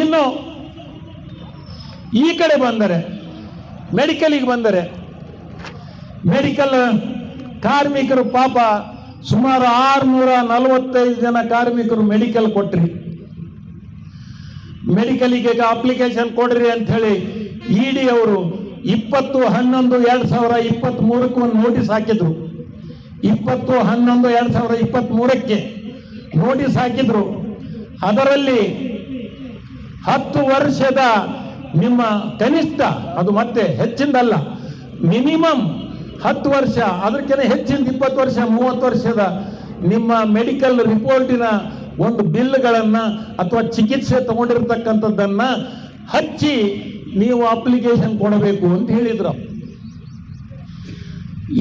ಇನ್ನು ಈ ಕಡೆ ಬಂದರೆ ಮೆಡಿಕಲಿಗೆ ಬಂದರೆ ಮೆಡಿಕಲ್ ಕಾರ್ಮಿಕರು ಪಾಪ ಸುಮಾರು ಆರುನೂರ ನಲವತ್ತೈದು ಜನ ಕಾರ್ಮಿಕರು ಮೆಡಿಕಲ್ ಕೊಟ್ರಿ. ಮೆಡಿಕಲಿಗೆ ಅಪ್ಲಿಕೇಶನ್ ಕೊಡ್ರಿ ಅಂತ ಹೇಳಿ ಇಡಿ ಅವರು ಇಪ್ಪತ್ತು ಹನ್ನೊಂದು ಎರಡು ಸಾವಿರ ಇಪ್ಪತ್ತ್ ಮೂರಕ್ಕೆ ಒಂದು ನೋಟಿಸ್ ಹಾಕಿದ್ರು. ಇಪ್ಪತ್ತು ಹನ್ನೊಂದು ಎರಡು ಸಾವಿರ ಇಪ್ಪತ್ತ್ ಮೂರಕ್ಕೆ ನೋಟಿಸ್ ಹಾಕಿದ್ರು. ಅದರಲ್ಲಿ ಹತ್ತು ವರ್ಷದ ನಿಮ್ಮ ಕನಿಷ್ಠ, ಅದು ಮತ್ತೆ ಹೆಚ್ಚಿಂದಲ್ಲ, ಮಿನಿಮಮ್ ಹತ್ತು ವರ್ಷ, ಅದಕ್ಕಿಂತ ಹೆಚ್ಚಿಂದ ಇಪ್ಪತ್ತು ವರ್ಷ, ಮೂವತ್ತು ವರ್ಷದ ನಿಮ್ಮ ಮೆಡಿಕಲ್ ರಿಪೋರ್ಟಿನ ಒಂದು ಬಿಲ್ಗಳನ್ನು ಅಥವಾ ಚಿಕಿತ್ಸೆ ತಗೊಂಡಿರ್ತಕ್ಕಂಥದ್ದನ್ನು ಹಚ್ಚಿ ನೀವು ಅಪ್ಲಿಕೇಶನ್ ಕೊಡಬೇಕು ಅಂತ ಹೇಳಿದ್ರು.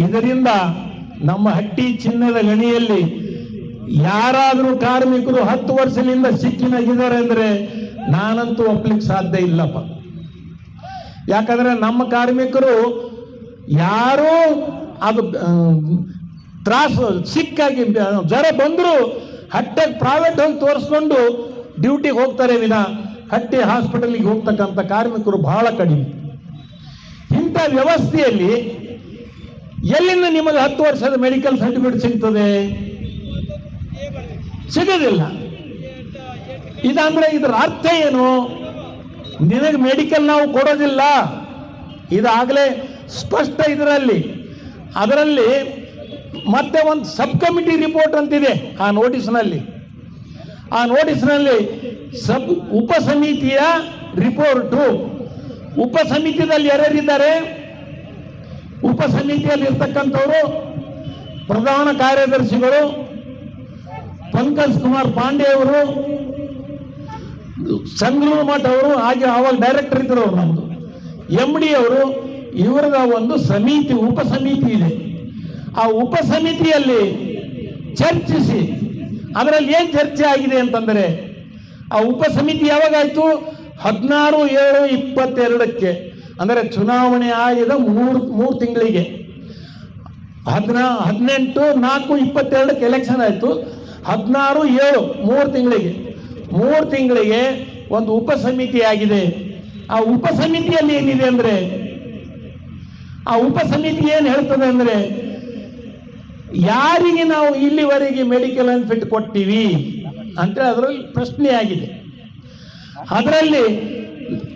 ಇದರಿಂದ ನಮ್ಮ ಹಟ್ಟಿ ಚಿನ್ನದ ಗಣಿಯಲ್ಲಿ ಯಾರಾದರೂ ಕಾರ್ಮಿಕರು ಹತ್ತು ವರ್ಷದಿಂದ ಸಿಕ್ಕಿನಾಗಿದ್ದಾರೆ ಅಂದರೆ ನಾನಂತೂ ಒಪ್ಲಿಕ್ಕೆ ಸಾಧ್ಯ ಇಲ್ಲಪ್ಪ. ಯಾಕಂದ್ರೆ ನಮ್ಮ ಕಾರ್ಮಿಕರು ಯಾರೂ ಅದು ತ್ರಾಸು, ಸಿಕ್ಕಾಗಿ ಜ್ವರ ಬಂದರೂ ಹಟ್ಟೆಗೆ ಪ್ರೈವೇಟ್ ಹೋಗಿ ತೋರಿಸ್ಕೊಂಡು ಡ್ಯೂಟಿಗೆ ಹೋಗ್ತಾರೆ ವಿನ. ಹಟ್ಟಿ ಹಾಸ್ಪಿಟಲ್ಗೆ ಹೋಗ್ತಕ್ಕಂಥ ಕಾರ್ಮಿಕರು ಬಹಳ ಕಡಿಮೆ. ಇಂಥ ವ್ಯವಸ್ಥೆಯಲ್ಲಿ ಎಲ್ಲಿಂದ ನಿಮಗೆ ಹತ್ತು ವರ್ಷದ ಮೆಡಿಕಲ್ ಸರ್ಟಿಫಿಕೇಟ್ ಸಿಗ್ತದೆ? ಸಿಗೋದಿಲ್ಲ. ಇದಂದ್ರೆ ಇದರ ಅರ್ಥ ಏನು? ನಿನಗೆ ಮೆಡಿಕಲ್ ನಾವು ಕೊಡೋದಿಲ್ಲ. ಇದಾಗಲೇ ಸ್ಪಷ್ಟ ಇದರಲ್ಲಿ. ಅದರಲ್ಲಿ ಮತ್ತೆ ಒಂದು ಸಬ್ ಕಮಿಟಿ ರಿಪೋರ್ಟ್ ಅಂತಿದೆ ಆ ನೋಟಿಸ್ನಲ್ಲಿ ಆ ನೋಟಿಸ್ನಲ್ಲಿ ಸಬ್ ಉಪ ಸಮಿತಿಯ ರಿಪೋರ್ಟು ಉಪ ಸಮಿತಿಯಲ್ಲಿ ಯಾರ್ಯಾರಿದ್ದಾರೆ? ಉಪ ಸಮಿತಿಯಲ್ಲಿ ಇರ್ತಕ್ಕಂಥವರು ಪ್ರಧಾನ ಕಾರ್ಯದರ್ಶಿಗಳು, ಪಂಕಜ್ ಕುಮಾರ್ ಪಾಂಡೆ ಅವರು ಸಂಗ್ರೂರ್ ಮಠ ಅವರು, ಹಾಗೆ ಅವಾಗ ಡೈರೆಕ್ಟರ್ ಇದ್ದರು ಅವರು ನಮ್ಮದು ಎಂ ಡಿ ಅವರು, ಇವರದ ಒಂದು ಸಮಿತಿ ಉಪ ಸಮಿತಿ ಇದೆ. ಆ ಉಪ ಸಮಿತಿಯಲ್ಲಿ ಚರ್ಚಿಸಿ, ಅದರಲ್ಲಿ ಏನು ಚರ್ಚೆ ಆಗಿದೆ ಅಂತಂದರೆ, ಆ ಉಪ ಸಮಿತಿ ಯಾವಾಗಾಯ್ತು? ಹದಿನಾರು ಏಳು ಇಪ್ಪತ್ತೆರಡಕ್ಕೆ, ಅಂದರೆ ಚುನಾವಣೆ ಆಗಿದ ಮೂರು ಮೂರು ತಿಂಗಳಿಗೆ. ಹದಿನಾ, ಹದಿನೆಂಟು, ನಾಲ್ಕು, ಇಪ್ಪತ್ತೆರಡಕ್ಕೆ ಎಲೆಕ್ಷನ್ ಆಯಿತು. ಹದಿನಾರು, ಏಳು, ಮೂರು ತಿಂಗಳಿಗೆ. ಮೂರು ತಿಂಗಳಿಗೆ ಒಂದು ಉಪ ಸಮಿತಿ ಆಗಿದೆ ಆ ಉಪ ಸಮಿತಿಯಲ್ಲಿ ಏನಿದೆ ಅಂದರೆ, ಆ ಉಪ ಸಮಿತಿ ಏನು ಹೇಳ್ತದೆ ಅಂದರೆ, ಯಾರಿಗೆ ನಾವು ಇಲ್ಲಿವರೆಗೆ ಮೆಡಿಕಲ್ ಅನ್ಫಿಟ್ ಕೊಟ್ಟಿವಿ ಅಂತೇಳಿ ಅದರಲ್ಲಿ ಪ್ರಶ್ನೆ ಆಗಿದೆ. ಅದರಲ್ಲಿ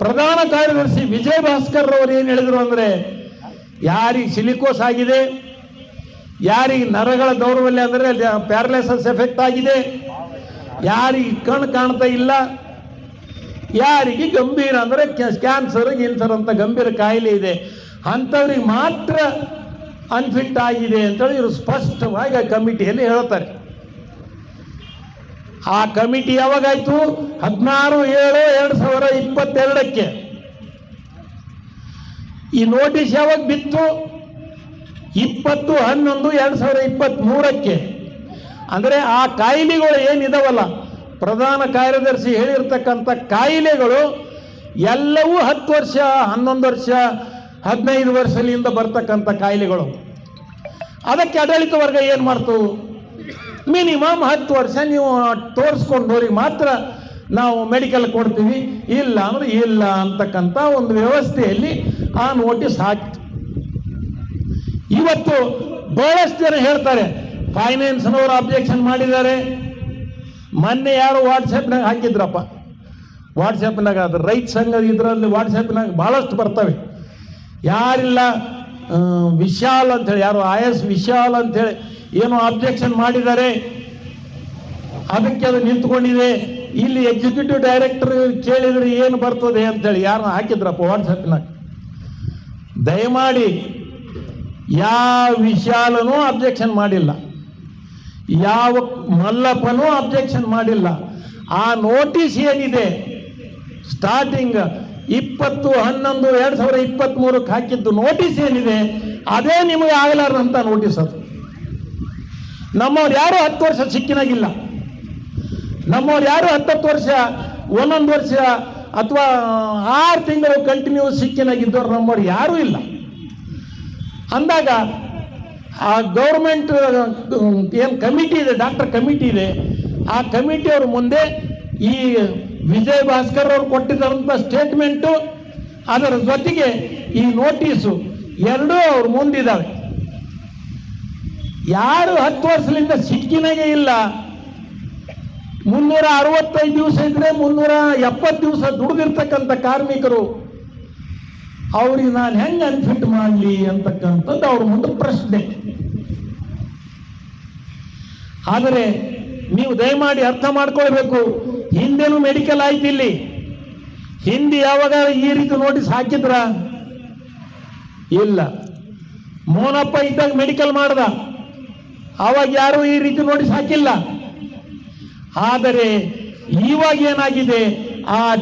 ಪ್ರಧಾನ ಕಾರ್ಯದರ್ಶಿ ವಿಜಯ್ ಭಾಸ್ಕರ್ ಅವರು ಏನು ಹೇಳಿದ್ರು ಅಂದರೆ, ಯಾರಿಗೆ ಸಿಲಿಕೋಸ್ ಆಗಿದೆ, ಯಾರಿಗೆ ನರಗಳ ದೌರ್ಬಲ್ಯ ಅಂದರೆ ಪ್ಯಾರಲೈಸಸ್ ಎಫೆಕ್ಟ್ ಆಗಿದೆ ಯಾರಿಗೆ ಕಣ್ಣು ಕಾಣ್ತಾ ಇಲ್ಲ? ಯಾರಿಗೆ ಗಂಭೀರ ಅಂದರೆ ಕ್ಯಾನ್ಸರ್ ಗಿನ್ಸರ್ ಅಂತ ಗಂಭೀರ ಕಾಯಿಲೆ ಇದೆ. ಅಂಥವ್ರಿಗೆ ಮಾತ್ರ ಅನ್ಫಿಟ್ ಆಗಿದೆ ಅಂತೇಳಿ ಇವರು ಸ್ಪಷ್ಟವಾಗಿ ಆ ಕಮಿಟಿಯಲ್ಲಿ ಹೇಳ್ತಾರೆ. ಆ ಕಮಿಟಿ ಯಾವಾಗಾಯ್ತು? ಹದಿನಾರು ಏಳು ಎರಡು ಸಾವಿರ ಇಪ್ಪತ್ತೆರಡಕ್ಕೆ. ಈ ನೋಟಿಸ್ ಯಾವಾಗ ಬಿತ್ತು? ಇಪ್ಪತ್ತು ಹನ್ನೊಂದು ಎರಡು ಸಾವಿರ ಇಪ್ಪತ್ತ್ ಮೂರಕ್ಕೆ ಅಂದರೆ ಆ ಕಾಯಿಲೆಗಳು ಏನಿದಾವಲ್ಲ ಪ್ರಧಾನ ಕಾರ್ಯದರ್ಶಿ ಹೇಳಿರ್ತಕ್ಕಂಥ ಕಾಯಿಲೆಗಳು ಎಲ್ಲವೂ ಹತ್ತು ವರ್ಷ, ಹನ್ನೊಂದು ವರ್ಷ, ಹದಿನೈದು ವರ್ಷದಿಂದ ಬರ್ತಕ್ಕಂಥ ಕಾಯಿಲೆಗಳು. ಅದಕ್ಕೆ ಆಡಳಿತ ವರ್ಗ ಏನು ಮಾಡ್ತು? ಮಿನಿಮಮ್ ಹತ್ತು ವರ್ಷ ನೀವು ತೋರಿಸ್ಕೊಂಡವ್ರಿಗೆ ಮಾತ್ರ ನಾವು ಮೆಡಿಕಲ್ ಕೊಡ್ತೀವಿ. ಇಲ್ಲ ಅಂದ್ರೆ ಇಲ್ಲ ಅಂತಕ್ಕಂಥ ಒಂದು ವ್ಯವಸ್ಥೆಯಲ್ಲಿ ಆ ನೋಟಿಸ್ ಹಾಕಿತು ಇವತ್ತು ಬಹಳಷ್ಟು ಜನ ಹೇಳ್ತಾರೆ ಫೈನಾನ್ಸ್ನವರು ಅಬ್ಜೆಕ್ಷನ್ ಮಾಡಿದ್ದಾರೆ. ಮೊನ್ನೆ ಯಾರು ವಾಟ್ಸಪ್ನಾಗ ಹಾಕಿದ್ರಪ್ಪ. ವಾಟ್ಸಪ್ನಾಗ ಅದು ರೈತ ಸಂಘ ಇದರಲ್ಲಿ ವಾಟ್ಸಪ್ನಾಗ ಭಾಳಷ್ಟು ಬರ್ತವೆ. ಯಾರಿಲ್ಲ ವಿಶಾಲ್ ಅಂತೇಳಿ ಯಾರು ಐ ಎಸ್ ವಿಶಾಲ್ ಅಂತೇಳಿ ಏನೋ ಅಬ್ಜೆಕ್ಷನ್ ಮಾಡಿದ್ದಾರೆ. ಅದಕ್ಕೆ ಅದು ನಿಂತ್ಕೊಂಡಿದೆ. ಇಲ್ಲಿ ಎಕ್ಸಿಕ್ಯೂಟಿವ್ ಡೈರೆಕ್ಟರ್ ಕೇಳಿದ್ರೆ ಏನು ಬರ್ತದೆ ಅಂತೇಳಿ ಯಾರು ಹಾಕಿದ್ರಪ್ಪ ವಾಟ್ಸಪ್ನಾಗ ದಯಮಾಡಿ ಯಾವ ವಿಶಾಲನೂ ಅಬ್ಜೆಕ್ಷನ್ ಮಾಡಿಲ್ಲ. ಯಾವ ಮಲ್ಲಪ್ಪನೂ ಅಬ್ಜೆಕ್ಷನ್ ಮಾಡಿಲ್ಲ. ಆ ನೋಟಿಸ್ ಏನಿದೆ? ಸ್ಟಾರ್ಟಿಂಗ್ ಇಪ್ಪತ್ತು, ಹನ್ನೊಂದು, ಎರಡು ಸಾವಿರದ ಇಪ್ಪತ್ತ್ ಮೂರಕ್ಕೆ ಹಾಕಿದ್ದು ನೋಟಿಸ್ ಏನಿದೆ? ಅದೇ ನಿಮಗೆ ಆಗಲಾರ್ದಂಥ ನೋಟಿಸ್ ಅದು. ನಮ್ಮವ್ರು ಯಾರು ಹತ್ತು ವರ್ಷ ಸಿಕ್ಕಿನಾಗಿಲ್ಲ ನಮ್ಮವ್ರು ಯಾರು ಹತ್ತತ್ತು ವರ್ಷ, ಒಂದೊಂದು ವರ್ಷ, ಅಥವಾ ಆರು ತಿಂಗಳು ಕಂಟಿನ್ಯೂಸ್ ಸಿಕ್ಕಿನಾಗಿದ್ದವ್ರು ನಮ್ಮವ್ರು ಯಾರೂ ಇಲ್ಲ. ಅಂದಾಗ ಆ ಗೌರ್ಮೆಂಟ್ ಏನು ಕಮಿಟಿ ಇದೆ ಡಾಕ್ಟರ್ ಕಮಿಟಿ ಇದೆ. ಆ ಕಮಿಟಿಯವ್ರ ಮುಂದೆ ಈ ವಿಜಯ್ ಭಾಸ್ಕರ್ ಅವರು ಕೊಟ್ಟಿದ್ದಂಥ ಸ್ಟೇಟ್ಮೆಂಟು ಅದರ ಜೊತೆಗೆ ಈ ನೋಟಿಸು ಎರಡೂ ಅವ್ರ ಮುಂದಿದ್ದಾವೆ ಯಾರು ಹತ್ತು ವರ್ಷದಿಂದ ಸಿಕ್ಕಿನಾಗೆ ಇಲ್ಲ, ಮುನ್ನೂರ ಅರವತ್ತೈದು ದಿವಸ ಇದ್ರೆ ಮುನ್ನೂರ ಎಪ್ಪತ್ತು ದಿವಸ ದುಡಿದಿರ್ತಕ್ಕಂಥ ಕಾರ್ಮಿಕರು. ಅವ್ರಿಗೆ ನಾನು ಹೆಂಗೆ ಅನ್ಫಿಟ್ ಮಾಡಲಿ ಅಂತಕ್ಕಂಥದ್ದು ಅವ್ರ ಮುಂದೆ ಪ್ರಶ್ನೆ. ಆದರೆ ನೀವು ದಯಮಾಡಿ ಅರ್ಥ ಮಾಡ್ಕೊಳ್ಬೇಕು. ಹಿಂದೆನೂ ಮೆಡಿಕಲ್ ಆಯ್ತು ಇಲ್ಲಿ. ಹಿಂದೆ ಯಾವಾಗ ಈ ರೀತಿ ನೋಟಿಸ್ ಹಾಕಿದ್ರ? ಇಲ್ಲ. ಮೋನಪ್ಪ ಇದ್ದಾಗ ಮೆಡಿಕಲ್ ಮಾಡ್ದ. ಅವಾಗ ಯಾರು ಈ ರೀತಿ ನೋಟಿಸ್ ಹಾಕಿಲ್ಲ. ಆದರೆ ಇವಾಗ ಏನಾಗಿದೆ? ಆ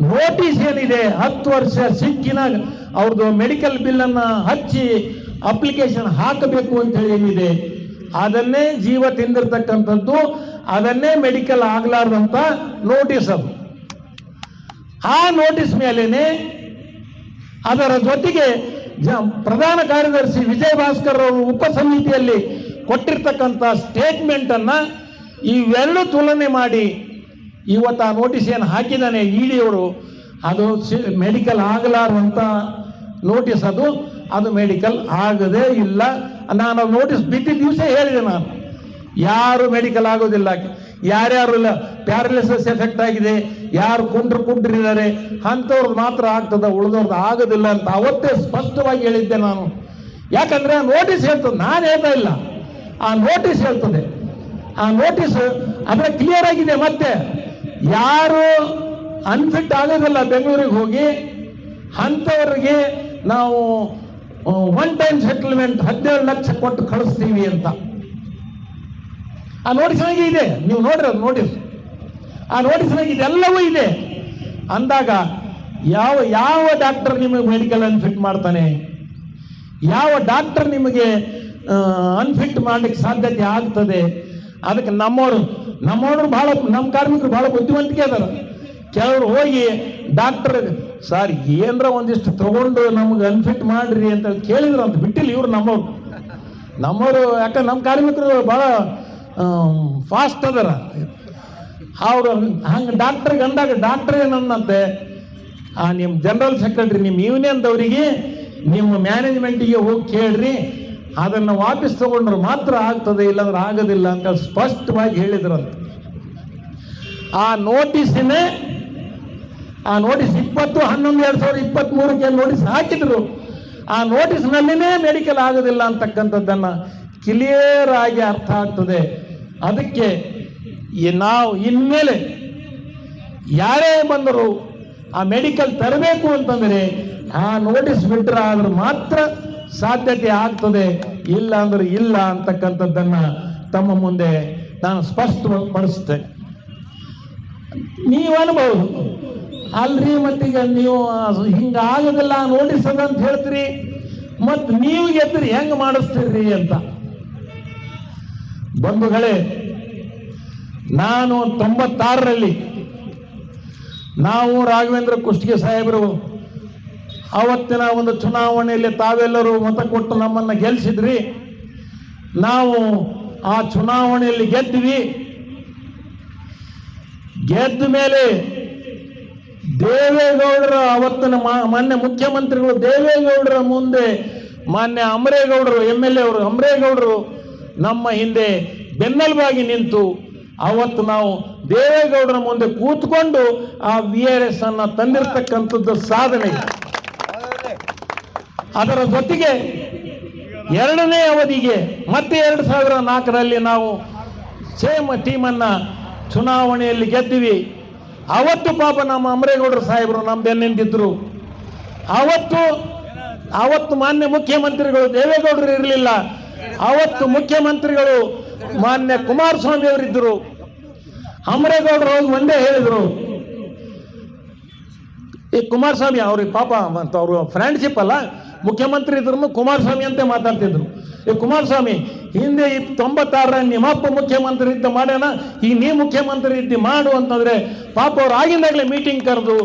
ನೋಟಿಸ್ ಏನಿದೆ? ಹತ್ತು ವರ್ಷ ಸಿಕ್ಕಿನ ಅವ್ರದ್ದು ಮೆಡಿಕಲ್ ಬಿಲ್ಲನ್ನು ಹಚ್ಚಿ ಅಪ್ಲಿಕೇಶನ್ ಹಾಕಬೇಕು ಅಂತ ಹೇಳಿ ಏನಿದೆ? ಅದನ್ನೇ ಜೀವ ತಿಂದಿರ್ತಕ್ಕಂಥದ್ದು, ಅದನ್ನೇ ಮೆಡಿಕಲ್ ಆಗ್ಲಾರ್ದಂತ ನೋಟಿಸ್ ಅದು. ಆ ನೋಟಿಸ್ ಮೇಲೇನೆ ಅದರ ಜೊತೆಗೆ ಪ್ರಧಾನ ಕಾರ್ಯದರ್ಶಿ ವಿಜಯ ಭಾಸ್ಕರ್ ಅವರು ಉಪ ಸಮಿತಿಯಲ್ಲಿ ಕೊಟ್ಟಿರ್ತಕ್ಕಂಥ ಸ್ಟೇಟ್ಮೆಂಟ್ ಅನ್ನ ಇವೆರಡು ತುಲನೆ ಮಾಡಿ ಇವತ್ತು ಆ ನೋಟಿಸ್ ಏನು ಹಾಕಿದ್ದಾನೆ ಇಡಿಯವರು ಅದು ಮೆಡಿಕಲ್ ಆಗಲಾರಂತ ನೋಟಿಸ್ ಅದು. ಅದು ಮೆಡಿಕಲ್ ಆಗದೇ ಇಲ್ಲ. ನಾನು ನೋಟಿಸ್ ಬಿಟ್ಟಿದ್ದ ದಿವಸ ಹೇಳಿದೆ ನಾನು. ಯಾರು ಮೆಡಿಕಲ್ ಆಗೋದಿಲ್ಲ. ಯಾರ್ಯಾರು ಇಲ್ಲ ಪ್ಯಾರಲಿಸಸ್ ಎಫೆಕ್ಟ್ ಆಗಿದೆ, ಯಾರು ಕುಂಡ್ರು ಕುಂಡ್ರಿದ್ದಾರೆ, ಅಂಥವ್ರದ್ದು ಮಾತ್ರ ಆಗ್ತದೆ, ಉಳಿದವ್ರದ್ದು ಆಗೋದಿಲ್ಲ ಅಂತ ಅವತ್ತೇ ಸ್ಪಷ್ಟವಾಗಿ ಹೇಳಿದ್ದೆ ನಾನು. ಯಾಕಂದ್ರೆ ಆ ನೋಟಿಸ್ ಹೇಳ್ತದೆ, ನಾನು ಹೇಳ್ತಾ ಇಲ್ಲ. ಆ ನೋಟಿಸ್ ಹೇಳ್ತದೆ. ಆ ನೋಟಿಸ್ ಅದರ ಕ್ಲಿಯರ್ ಆಗಿದೆ ಮತ್ತೆ. ಯಾರು ಅನ್ಫಿಟ್ ಆಗೋದಿಲ್ಲ ಬೆಂಗಳೂರಿಗೆ ಹೋಗಿ, ಅಂಥವ್ರಿಗೆ ನಾವು ಒನ್ ಟೈಮ್ ಸೆಟಲ್ಮೆಂಟ್ ಹದಿನೇಳು ಲಕ್ಷ ಕೊಟ್ಟು ಕಳಿಸ್ತೀವಿ ಅಂತ. ಆ ನೋಟಿಸ್ನಾಗೆ ಇದೆ. ನೀವು ನೋಡ್ರಿ ಅದು ನೋಟಿಸ್ ಆ ನೋಟಿಸ್ನಾಗೆ ಇದೆಲ್ಲವೂ ಇದೆ. ಅಂದಾಗ ಯಾವ ಯಾವ ಡಾಕ್ಟರ್ ನಿಮಗೆ ಮೆಡಿಕಲ್ ಅನ್ಫಿಟ್ ಮಾಡ್ತಾನೆ? ಯಾವ ಡಾಕ್ಟರ್ ನಿಮಗೆ ಅನ್ಫಿಟ್ ಮಾಡ್ಲಿಕ್ಕೆ ಸಾಧ್ಯತೆ ಆಗ್ತದೆ? ಅದಕ್ಕೆ ನಮ್ಮವರು ನಮ್ಮವರು ಬಹಳ ನಮ್ಮ ಕಾರ್ಮಿಕರು ಬಹಳ ಬುದ್ಧಿವಂತಿಕೆ ಅದಾರ. ಕೆಲವರು ಹೋಗಿ ಡಾಕ್ಟರ್ ಸರ್, ಏನರ ಒಂದಿಷ್ಟು ತಗೊಂಡು ನಮ್ಗೆ ಅನ್ಫಿಟ್ ಮಾಡ್ರಿ ಅಂತ ಕೇಳಿದ್ರು ಅಂತ ಬಿಟ್ಟಿಲ್ಲ ಇವ್ರು ನಮ್ಮವ್ರು. ನಮ್ಮವರು ಯಾಕಂದ್ರೆ ನಮ್ಮ ಕಾರ್ಮಿಕರು ಭಾಳ ಫಾಸ್ಟ್ ಅದರ. ಅವ್ರು ಹಂಗೆ ಡಾಕ್ಟ್ರಿಗೆ ಅಂದಾಗ ಡಾಕ್ಟರ್ ಏನಂದಂತೆ, ಆ ನಿಮ್ಮ ಜನರಲ್ ಸೆಕ್ರೆಟ್ರಿ ನಿಮ್ಮ ಯೂನಿಯನ್ದವರಿಗೆ ನಿಮ್ಮ ಮ್ಯಾನೇಜ್ಮೆಂಟಿಗೆ ಹೋಗಿ ಕೇಳ್ರಿ, ಅದನ್ನು ವಾಪಸ್ ತಗೊಂಡ್ರೆ ಮಾತ್ರ ಆಗ್ತದೆ, ಇಲ್ಲಾಂದ್ರೆ ಆಗೋದಿಲ್ಲ ಅಂತ ಸ್ಪಷ್ಟವಾಗಿ ಹೇಳಿದ್ರಂತ. ಆ ನೋಟಿಸಿನೇ ಆ ನೋಟಿಸ್ ಇಪ್ಪತ್ತು, ಹನ್ನೊಂದು, ಎರಡು ಸಾವಿರದ ಇಪ್ಪತ್ತ್ಮೂರಕ್ಕೆ ನೋಟಿಸ್ ಹಾಕಿದ್ರು. ಆ ನೋಟಿಸ್ನಲ್ಲಿನೇ ಮೆಡಿಕಲ್ ಆಗೋದಿಲ್ಲ ಅಂತಕ್ಕಂಥದ್ದನ್ನು ಕ್ಲಿಯರ್ ಆಗಿ ಅರ್ಥ ಆಗ್ತದೆ. ಅದಕ್ಕೆ ನಾವು ಇನ್ಮೇಲೆ ಯಾರೇ ಬಂದರು ಆ ಮೆಡಿಕಲ್ ತರಬೇಕು ಅಂತಂದರೆ ಆ ನೋಟಿಸ್ ಬಿಟ್ಟರೆ ಆದ್ರೆ ಮಾತ್ರ ಸಾಧ್ಯತೆ ಆಗ್ತದೆ. ಇಲ್ಲ ಅಂದ್ರೆ ಇಲ್ಲ ಅಂತಕ್ಕಂಥದ್ದನ್ನು ತಮ್ಮ ಮುಂದೆ ನಾನು ಸ್ಪಷ್ಟಪಡಿಸ್ತೇನೆ. ನೀವು ಅನ್ಬಹುದು ಅಲ್ರಿ ಮತ್ತೀಗ ನೀವು ಹಿಂಗ ಆಗೋದಿಲ್ಲ ನೋಡಿ ಅದ ಅಂತ ಹೇಳ್ತೀರಿ. ಮತ್ ನೀವು ಗೆದ್ರಿ ಹೆಂಗ್ ಮಾಡಿಸ್ತೀರಿ ಅಂತ. ಬಂಧುಗಳೇ, ನಾನು ತೊಂಬತ್ತಾರರಲ್ಲಿ, ನಾವು ರಾಘವೇಂದ್ರ ಕುಷ್ಟಿಗೆ ಸಾಹೇಬರು, ಅವತ್ತಿನ ಒಂದು ಚುನಾವಣೆಯಲ್ಲಿ ತಾವೆಲ್ಲರೂ ಮತ ಕೊಟ್ಟು ನಮ್ಮನ್ನು ಗೆಲ್ಲಿಸಿದ್ರಿ ನಾವು ಆ ಚುನಾವಣೆಯಲ್ಲಿ ಗೆದ್ವಿ ಗೆದ್ದ ಮೇಲೆ ದೇವೇಗೌಡರ ಅವತ್ತಿನ ಮಾನ್ಯ ಮುಖ್ಯಮಂತ್ರಿಗಳು ದೇವೇಗೌಡರ ಮುಂದೆ, ಮಾನ್ಯ ಅಮರೇಗೌಡರು, ಎಂ ಎಲ್ ಎ ಅವರು, ಅಮರೇಗೌಡರು ನಮ್ಮ ಹಿಂದೆ ಬೆನ್ನೆಲುಬಾಗಿ ನಿಂತು ಅವತ್ತು ನಾವು ದೇವೇಗೌಡರ ಮುಂದೆ ಕೂತ್ಕೊಂಡು ಆ ವಿ ಆರ್ ಎಸ್ ಅನ್ನ ತಂದಿರತಕ್ಕಂಥದ್ದು ಸಾಧನೆ. ಅದರ ಜೊತೆಗೆ ಎರಡನೇ ಅವಧಿಗೆ ಮತ್ತೆ ಎರಡು ಸಾವಿರದ ನಾಲ್ಕರಲ್ಲಿ ನಾವು ಸೇಮ್ ಟೀಮನ್ನ ಚುನಾವಣೆಯಲ್ಲಿ ಗೆದ್ದಿವಿ. ಅವತ್ತು ಪಾಪ ನಮ್ಮ ಅಮರೇಗೌಡರು ಸಾಹೇಬರು ನಮ್ಮ ಬೆನ್ನಿಂದಿದ್ರು ಅವತ್ತು ಅವತ್ತು ಮಾನ್ಯ ಮುಖ್ಯಮಂತ್ರಿಗಳು ದೇವೇಗೌಡರು ಇರಲಿಲ್ಲ. ಅವತ್ತು ಮುಖ್ಯಮಂತ್ರಿಗಳು ಮಾನ್ಯ ಕುಮಾರಸ್ವಾಮಿ ಅವರಿದ್ದರು. ಅಮರೇಗೌಡರು ಹೋಗಿ ಒಂದೇ ಹೇಳಿದರು. ಈ ಕುಮಾರಸ್ವಾಮಿ ಅವ್ರಿಗೆ ಪಾಪ, ಮತ್ತು ಅವರು ಫ್ರೆಂಡ್ಶಿಪ್ ಅಲ್ಲ. ಮುಖ್ಯಮಂತ್ರಿ ಇದ್ರು ಕುಮಾರಸ್ವಾಮಿ ಅಂತ ಮಾತಾಡ್ತಿದ್ರು. ಈ ಕುಮಾರಸ್ವಾಮಿ, ಹಿಂದೆ ಈ ನಿಮ್ಮಪ್ಪ ಮುಖ್ಯಮಂತ್ರಿ ಇದ್ದ ಮಾಡೋಣ ಈ ನೀ ಮುಖ್ಯಮಂತ್ರಿ ಇದ್ದು ಮಾಡು ಅಂತಂದ್ರೆ ಪಾಪ ಅವ್ರು ಆಗಿಂದಾಗಲೇ ಮೀಟಿಂಗ್ ಕರೆದು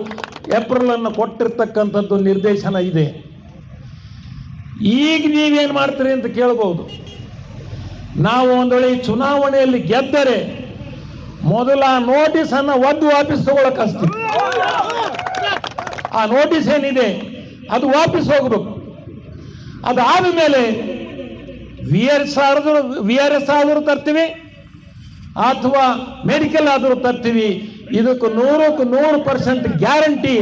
ಏಪ್ರಿಲ್ ಅನ್ನು ಕೊಟ್ಟಿರ್ತಕ್ಕಂಥದ್ದು ನಿರ್ದೇಶನ ಇದೆ. ಈಗ ನೀವೇನು ಮಾಡ್ತೀರಿ ಅಂತ ಕೇಳಬಹುದು ನಾವು ಒಂದು ವೇಳೆ ಚುನಾವಣೆಯಲ್ಲಿ ಗೆದ್ದರೆ ಮೊದಲ ನೋಟಿಸ್ ಅನ್ನ ಒದ್ದು ವಾಪಸ್ ತಗೊಳಕ್ ಹಚ್ತೀವಿ ಆ ನೋಟಿಸ್ ಏನಿದೆ, ಅದು ವಾಪಸ್ ಹೋಗ್ಬೇಕು. ಅದಾದ ಮೇಲೆ ವಿ ಆರ್ ಎಸ್ ಆದರೂ ವಿ ಆರ್ ಎಸ್ ಆದರೂ ತರ್ತೀವಿ, ಅಥವಾ ಮೆಡಿಕಲ್ ಆದರೂ ತರ್ತೀವಿ. ಇದಕ್ಕೆ ನೂರಕ್ಕೆ ನೂರು ಪರ್ಸೆಂಟ್ ಗ್ಯಾರಂಟಿ.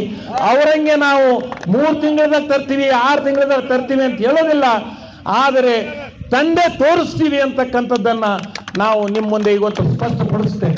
ಅವರಂಗೆ ನಾವು ಮೂರು ತಿಂಗಳದಾಗ ತರ್ತೀವಿ, ಆರು ತಿಂಗಳದಾಗ ತರ್ತೀವಿ ಅಂತ ಹೇಳೋದಿಲ್ಲ. ಆದರೆ ತಂದೆ ತೋರಿಸ್ತೀವಿ ಅಂತಕ್ಕಂಥದ್ದನ್ನು ನಾವು ನಿಮ್ಮ ಮುಂದೆ ಇವತ್ತು ಸ್ಪಷ್ಟಪಡಿಸ್ತೇವೆ.